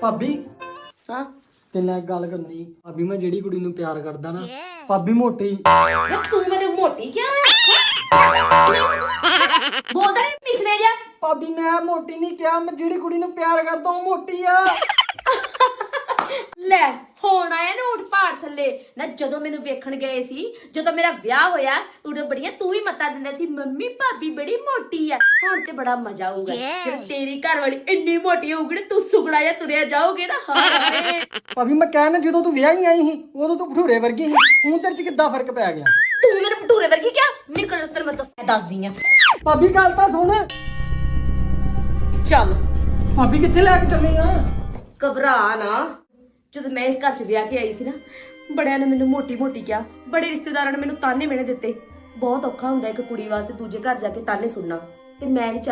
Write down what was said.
ਭਾਬੀ। ਹਾਂ। ਤੇ ਨਾਲ ਗੱਲ ਕਰਨੀ। ਭਾਬੀ ਮੈਂ ਜਿਹੜੀ ਕੁੜੀ ਨੂੰ ਪਿਆਰ ਕਰਦਾ ਨਾ ਭਾਬੀ ਮੋਟੀ। ਤੂੰ ਮੈਨੂੰ ਮੋਟੀ ਬੋਲਦਾ ਨਹੀਂ ਪਿਛਲੇ ਜਾ ਭਾਬੀ ਮੈਂ ਮੋਟੀ ਨਹੀਂ ਕਿਹਾ ਮੈਂ ਜਿਹੜੀ ਕੁੜੀ ਨੂੰ ਪਿਆਰ ਕਰਦਾ ਉਹ ਮੋਟੀ ਆ। ਲੈ ਹੁਣ ਆਇਆ ਨਾ ਥੱਲੇ ਨਾ ਜਦੋਂ ਮੈਨੂੰ ਵੇਖਣ ਗਏ ਸੀ ਜਦੋਂ ਮੇਰਾ ਵਿਆਹ ਹੋਇਆ ਉਦੋਂ ਬੜੀਆਂ ਤੂੰ ਹੀ ਮੱਤਾ ਦਿੰਦਾ ਸੀ ਮੰਮੀ ਭਾਬੀ ਬੜੀ ਮੋਟੀ ਆ ਹੁਣ ਤੇ ਬੜਾ ਮਜ਼ਾ ਆਊਗਾ। ਜਦੋਂ ਤੇਰੀ ਘਰ ਵਾਲੀ ਇੰਨੀ ਮੋਟੀ ਹੋਊਗੀ ਨਾ ਤੂੰ ਸੁਗੜਾ ਜਾਂ ਤੁਰਿਆ ਜਾਓਗੇ ਨਾ ਹਾਏ। ਭਾਬੀ ਮੈਂ ਕਹਿਣਾ ਜਦੋਂ ਤੂੰ ਵਿਆਹੀ ਆਈ ਸੀ ਉਦੋਂ ਤੂੰ ਭਟੂਰੇ ਵਰਗੀ ਸੀ। ਹੁਣ ਤੇਰੇ 'ਚ ਕਿੱਦਾਂ ਫ਼ਰਕ ਪੈ ਗਿਆ? ਤੂੰ ਮੇਰੇ ਭਟੂਰੇ ਵਰਗੀ ਕਿਆ ਨਿਕਲ ਤੈਨੂੰ ਮੈਂ ਦੱਸ ਦੱਸਦੀ ਆ। ਭਾਬੀ ਗੱਲ ਤਾਂ ਸੁਣ। ਚੱਲ। ਭਾਬੀ ਕਿੱਥੇ ਲੈ ਕੇ ਚੱਲੀ ਆ? ਘਬਰਾ ਨਾ। ਜਦੋਂ ਮੈਂ ਇਸ ਘਰ 'ਚ ਵਿਆਹ ਕੇ ਆਈ ਸੀ ਨਾ, ਬੜਿਆਂ ਨੇ ਮੈਨੂੰ ਮੋਟੀ ਮੋਟੀ ਕਿਹਾ। ਬੜੇ ਰਿਸ਼ਤੇਦਾਰਾਂ ਨੇ ਮੈਨੂੰ ਤਾਨੇ ਮਿਹਣੇ ਦਿੱਤੇ। ਬਹੁਤ ਔਖਾ ਹੁੰਦਾ ਇੱਕ ਕੁੜੀ ਵਾਸਤੇ ਦੂਜੇ ਘਰ ਜਾ ਕੇ ਤਾਨੇ ਸੁਣਨਾ। ਤੇ ਮੈਂ ਨਹੀਂ